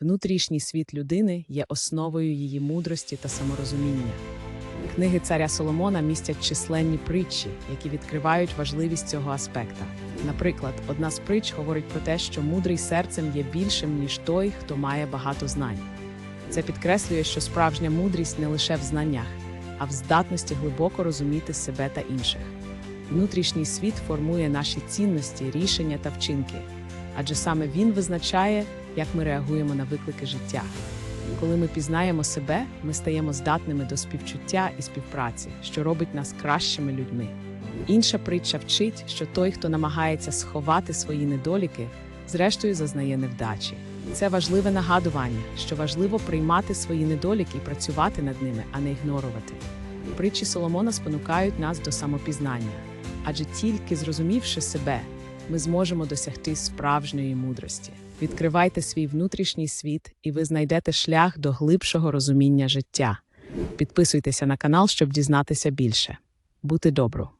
Внутрішній світ людини є основою її мудрості та саморозуміння. Книги царя Соломона містять численні притчі, які відкривають важливість цього аспекта. Наприклад, одна з притч говорить про те, що мудрий серцем є більшим, ніж той, хто має багато знань. Це підкреслює, що справжня мудрість не лише в знаннях, а в здатності глибоко розуміти себе та інших. Внутрішній світ формує наші цінності, рішення та вчинки, адже саме він визначає, як ми реагуємо на виклики життя. Коли ми пізнаємо себе, ми стаємо здатними до співчуття і співпраці, що робить нас кращими людьми. Інша притча вчить, що той, хто намагається сховати свої недоліки, зрештою зазнає невдачі. Це важливе нагадування, що важливо приймати свої недоліки і працювати над ними, а не ігнорувати. Притчі Соломона спонукають нас до самопізнання, адже тільки зрозумівши себе, ми зможемо досягти справжньої мудрості. Відкривайте свій внутрішній світ, і ви знайдете шлях до глибшого розуміння життя. Підписуйтеся на канал, щоб дізнатися більше. Бути добру!